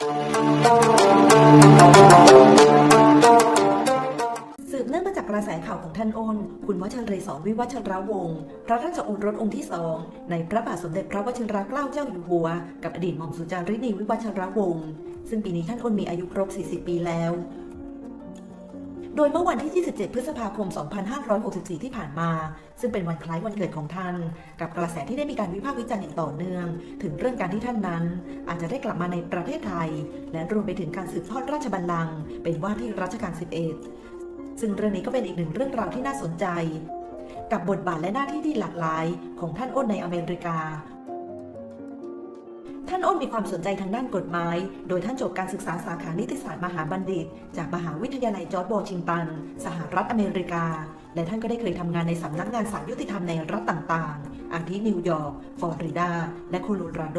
สืบเนื่องมาจากกระแสข่าวของท่านอ้น คุณวชิรศรวิวัชรวงศ์พระราชโอรสองค์ที่สองในพระบาทสมเด็จพระวชิรเกล้าเจ้าอยู่หัว กับอดีตหม่อมสุจารินีวิวัชรวงศ์ซึ่งปีนี้ท่านอ้นมีอายุครบ 40 ปีแล้ว โดยเมื่อวันที่ 27 พฤษภาคม 2564 ที่ผ่านมา ซึ่งเป็นวันคล้ายวันเกิดของท่าน กับกระแสที่ได้มีการวิพากษ์วิจารณ์อย่างต่อเนื่อง ถึงเรื่องการที่ท่านนั้น อาจจะได้กลับมาในประเทศไทย และรวมไปถึงการสืบทอดราชบัลลังก์เป็นว่าที่รัชกาล 11 ซึ่งเรื่องนี้ก็เป็นอีกหนึ่งเรื่องราวที่น่าสนใจกับบทบาทและหน้าที่ที่หลากหลายของท่านอ้นในอเมริกา ท่านอ้นมีความสนใจทางด้านกฎหมาย โดยท่านจบการศึกษาสาขานิติศาสตร์มหาบัณฑิต จากมหาวิทยาลัยจอร์จวอชิงตัน สหรัฐอเมริกา และท่านก็ได้เคยทำงานในสำนักงานศาลยุติธรรมในรัฐต่างๆ อาทินิวยอร์ก ฟลอริดา และโคโลราโด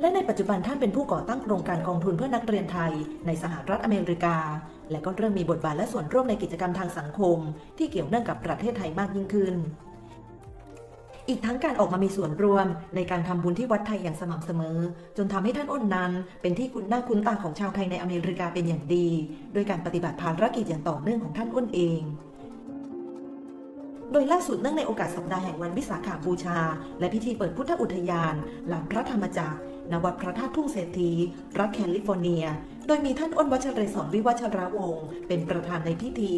และในปัจจุบันท่านเป็นผู้ก่อตั้งโครงการกองทุนเพื่อนักเรียนไทย ในสหรัฐอเมริกา และก็เริ่มมีบทบาทและส่วนร่วมในกิจกรรมทางสังคม ที่เกี่ยวเนื่องกับประเทศไทยมากยิ่งขึ้น อีกทั้งการออกมามีส่วนร่วม ในการทำบุญที่วัดไทยอย่างสม่ำเสมอ จนทำให้ท่านอ้นนั้น เป็นที่คุ้นหน้าคุ้นตาของชาวไทยในอเมริกาเป็นอย่างดี โดยการปฏิบัติภารกิจอย่างต่อเนื่องของท่านอ้นเองโดยล่าสุดเนื่องในโอกาสสัปดาห์แห่งวันวิสาขาบูชา และพิธีเปิดพุทธอุทยาน หลังพระธรรมจักรณวัดพระธาตุทุ่งเศรษฐีรัฐแคลิฟอร์เนีย โดยมีท่านอ้นวัชรศรวิวัชรวงศ์เป็นประธานในพิธี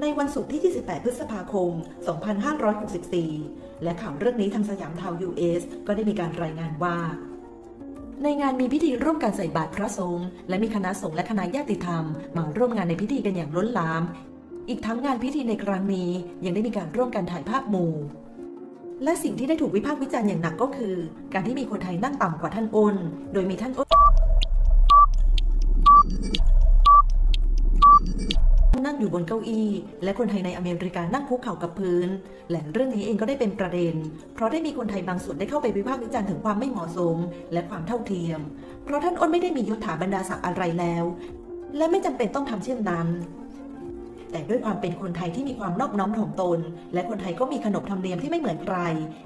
ในวันศุกร์ที่ 28 พฤษภาคม 2564 และข่าวเรื่องนี้ทางสยามทาว US ก็ได้มีการรายงานว่า ในงานมีพิธีร่วมการใส่บาตรพระสงฆ์และมีคณะสงฆ์และคณะญาติธรรม มาร่วมงานในพิธีกันอย่างล้นหลาม อีกทั้งงานพิธีในครั้งนี้ยังได้มีการร่วมกันถ่ายภาพหมู่และสิ่งที่ได้ถูกวิพากษ์วิจารณ์อย่างหนักก็คือ การที่มีคนไทยนั่งต่ำกว่าท่านอ้น โดยมีท่านอ้น นั่งอยู่บนเก้าอี้ และคนไทยในอเมริกานั่งคุกเข่ากับพื้น และเรื่องนี้เองก็ได้เป็นประเด็น เพราะได้มีคนไทยบางส่วนได้เข้าไปวิพากษ์วิจารณ์ถึงความไม่เหมาะสม และความเท่าเทียม เพราะท่านอ้นไม่ได้มียศถาบรรดาศักดิ์อะไรแล้ว และไม่จำเป็นต้องทำเช่นนั้นแต่ด้วยความเป็นคนไทยที่มีความนอบน้อมถ่อมตน และคนไทยก็มีขนบธรรมเนียมที่ไม่เหมือนใคร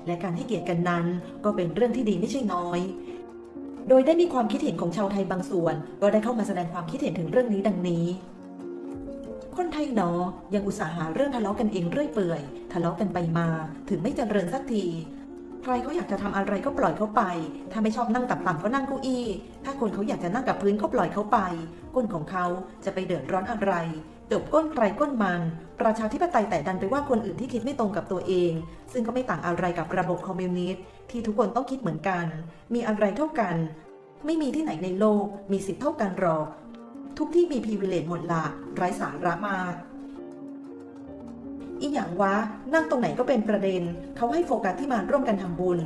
และการให้เกียรติกันนั้น ก็เป็นเรื่องที่ดีไม่ใช่น้อย โดยได้มีความคิดเห็นของชาวไทยบางส่วน ก็ได้เข้ามาแสดงความคิดเห็นถึงเรื่องนี้ดังนี้ คนไทยเนาะยังอุตส่าห์หาเรื่องทะเลาะกันเองเรื่อยเปื่อย ทะเลาะกันไปมา ถึงไม่เจริญสักที ใครเขาอยากจะทำอะไรก็ปล่อยเขาไป ถ้าไม่ชอบนั่งต่ำๆก็นั่งเก้าอี้ ถ้าคนเขาอยากจะนั่งกับพื้นก็ปล่อยเขาไป ก้นของเขาจะไปเดือดร้อนอะไร จบก้นใครก้นมัน ประชาธิปไตยแต่ดันไปว่าคนอื่นที่คิดไม่ตรงกับตัวเอง ซึ่งก็ไม่ต่างอะไรกับระบบคอมมิวนิสต์ที่ทุกคนต้องคิดเหมือนกัน มีอะไรเท่ากัน ไม่มีที่ไหนในโลกมีสิทธิเท่ากันหรอก ทุกที่มีพ i เวเลตหมดละไร้สาระมากอีอย่างวะนั่งตรงไหนก็เป็นประเด็น เขาให้โฟกัสที่มาร่วมกันทำบุญ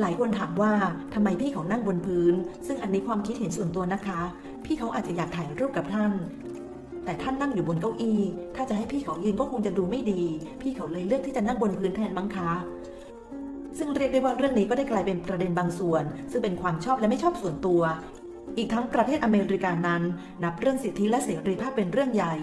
หลายคนถามว่าทำไมพี่เขานั่งบนพื้น ซึ่งอันนี้ความคิดเห็นส่วนตัวนะคะ พี่เขาอาจจะอยากถ่ายรูปกับท่าน แต่ท่านนั่งอยู่บนเก้าอี้ ถ้าจะให้พี่เขายืนก็คงจะดูไม่ดี พี่เขาเลยเลือกที่จะนั่งบนพื้นแทนมั้งคะซึ่งเรียกได้ว่าเรื่องนี้ก็ได้กลายเป็นประเด็นบางส่วน ซึ่งเป็นความชอบและไม่ชอบส่วนตัว อีกทั้งประเทศอเมริกานั้น นับเรื่องสิทธิและเสรีภาพเป็นเรื่องใหญ่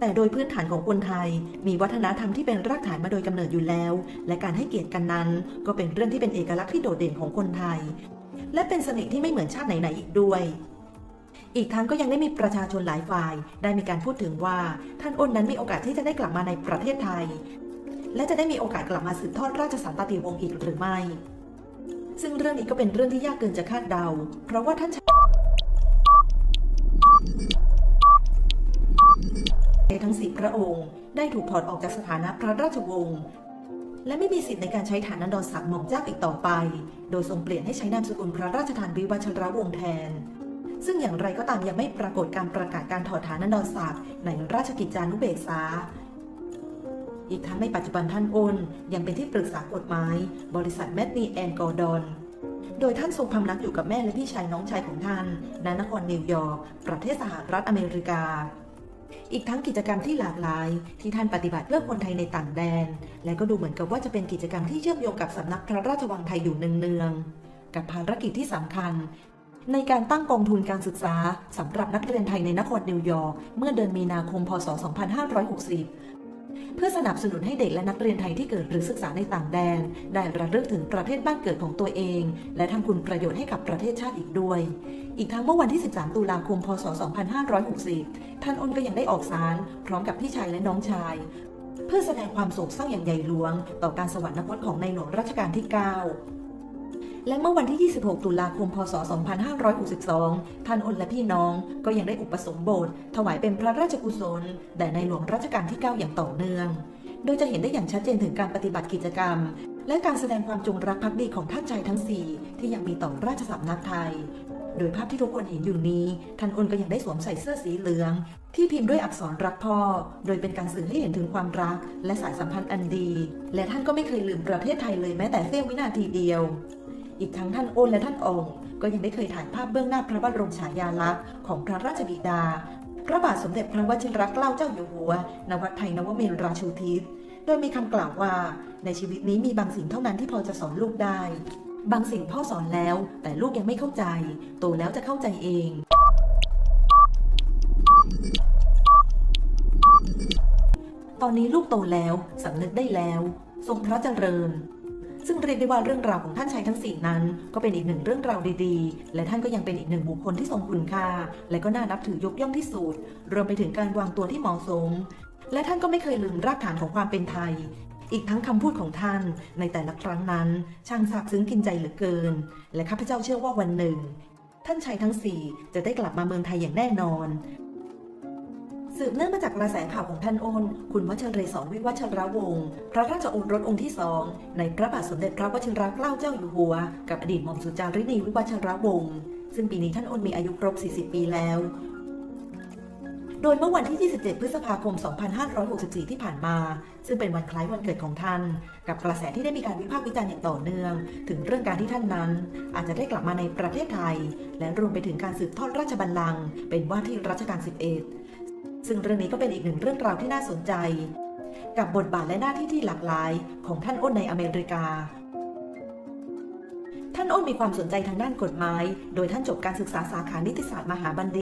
แต่โดยพื้นฐานของคนไทย มีวัฒนธรรมที่เป็นรากฐานมาโดยกำเนิดอยู่แล้ว และการให้เกียรติกันนั้น ก็เป็นเรื่องที่เป็นเอกลักษณ์ที่โดดเด่นของคนไทย และเป็นเสน่ห์ที่ไม่เหมือนชาติไหนๆอีกด้วยอีกทั้งก็ยังได้มีประชาชนหลายฝ่าย ได้มีการพูดถึงว่าท่านอ้นนั้นมีโอกาสที่จะได้กลับมาในประเทศไทย และจะได้มีโอกาสกลับมาสืบทอดราชสันตติวงศ์อีกหรือไม่ ซึ่งเรื่องนี้ก็เป็นเรื่องที่ยากเกินจะคาดเดา เพราะว่าท่านชายทั้งสี่พระองค์ ได้ถูกถอดออกจากสถานะพระราชวงศ์และไม่มีสิทธิ์ในการใช้ฐานันดรศักดิ์หม่อมเจ้าอีกต่อไป โดยทรงเปลี่ยนให้ใช้นามสกุลพระราชทานวิวัชรวงศ์แทน ซึ่งอย่างไรก็ตามยังไม่ปรากฏการประกาศการถอดฐานันดรศักดิ์ในราชกิจจานุเบกษา อีกทั้งในปัจจุบันท่านอ้น ยังเป็นที่ปรึกษากฎหมาย บริษัทแมดนีแอนกอร์ดอน โดยท่านทรงพำนักอยู่กับแม่และพี่ชายน้องชายของท่านณนครนิวยอร์กประเทศสหรัฐอเมริกา อีกทั้งกิจกรรมที่หลากหลาย ที่ท่านปฏิบัติเพื่อคนไทยในต่างแดน และก็ดูเหมือนกับว่าจะเป็นกิจกรรมที่เชื่อมโยงกับสำนักพระราชวังไทยอยู่เนืองๆกับภารกิจที่สำคัญในการตั้งกองทุนการศึกษาสำหรับนักเรียนไทยในนครนิวยอร์กเมื่อเดือนมีนาคม พศ 2560 เพื่อสนับสนุนให้เด็กและนักเรียนไทยที่เกิดหรือศึกษาในต่างแดน ได้ระลึกถึงประเทศบ้านเกิดของตัวเอง และทำคุณประโยชน์ให้กับประเทศชาติอีกด้วย อีกทั้งเมื่อวันที่ 13 ตุลาคม พศ 2560 ท่านอ้นก็ยังได้ออกสารพร้อมกับพี่ชายและน้องชายเพื่อแสดงความโศกเศร้าอย่างใหญ่หลวง ต่อการสวรรคตของในหลวงรัชกาลที่ 9 และเมื่อวันที่ 26 ตุลาคม พศ 2562 ท่านอนและพี่น้องก็ยังได้อุปสมบท ถวายเป็นพระราชกุศลแด่ในหลวงรัชกาลที่ 9 อย่างต่อเนื่อง โดยจะเห็นได้อย่างชัดเจนถึงการปฏิบัติกิจกรรม และการแสดงความจงรักภักดีของท่านชายทั้ง 4 ที่ยังมีต่อราชสำนักไทย โดยภาพที่ทุกคนเห็นอยู่นี้ ท่านอนก็ยังได้สวมใส่เสื้อสีเหลือง ที่พิมพ์ด้วยอักษรรักพ่อ โดยเป็นการสื่อให้เห็นถึงความรัก และสายสัมพันธ์อันดี และท่านก็ไม่เคยลืมประเทศไทยเลยแม้แต่เสี้ยววินาทีเดียว อีกทั้งท่านโอนและท่านองค์ก็ยังได้เคยถ่ายภาพเบื้องหน้าพระบรมฉายาลักษณ์ของพระราชบิดา พระบาทสมเด็จพระวชิรเกล้าเจ้าอยู่หัวนวัดไทยนวมินทราชูทิศโดยมีคำกล่าวว่าในชีวิตนี้มีบางสิ่งเท่านั้นที่พอจะสอนลูกได้ บางสิ่งพ่อสอนแล้ว แต่ลูกยังไม่เข้าใจ โตแล้วจะเข้าใจเองตอนนี้ลูกโตแล้วสำนึกได้แล้ว ทรงพระเจริญ ซึ่งเรียกได้ว่าเรื่องราวของท่านชายทั้งสี่นั้น ก็เป็นอีกหนึ่งเรื่องราวดีๆ และท่านก็ยังเป็นอีกหนึ่งบุคคลที่ทรงคุณค่า และก็น่านับถือยกย่องที่สุดรวมไปถึงการวางตัวที่เหมาะสม และท่านก็ไม่เคยลืมรากฐานของความเป็นไทย อีกทั้งคำพูดของท่านในแต่ละครั้งนั้น ช่างซาบซึ้งกินใจเหลือเกิน และข้าพเจ้าเชื่อว่าวันหนึ่ง ท่านชายทั้งสี่จะได้กลับมาเมืองไทยอย่างแน่นอน สืบเนื่องมาจากกระแสข่าวของท่านโอน คุณวชเรศรวิวัชรวงศ์พระราชโอรสองค์ที่สองในพระบาทสมเด็จพระวชิรเกล้าเจ้าอยู่หัว กับอดีตหม่อมสุจารินีวิวัชรวงศ์ซึ่งปีนี้ท่านโอนมีอายุครบ 40 ปีแล้ว โดยเมื่อวันที่ 27 พฤษภาคม 2564 ที่ผ่านมา ซึ่งเป็นวันคล้ายวันเกิดของท่าน กับกระแสที่ได้มีการวิพากษ์วิจารณ์อย่างต่อเนื่อง ถึงเรื่องการที่ท่านนั้น อาจจะได้กลับมาในประเทศไทย และรวมไปถึงการสืบทอดราชบัลลังก์เป็นว่าที่รัชกาล 11 ซึ่งเรื่องนี้ก็เป็นอีกหนึ่งเรื่องราวที่น่าสนใจ กับบทบาทและหน้าที่ที่หลากหลายของท่านอ้นในอเมริกา ท่านอ้นมีความสนใจทางด้านกฎหมาย โดยท่านจบการศึกษาสาขานิติศาสตร์มหาบัณฑิต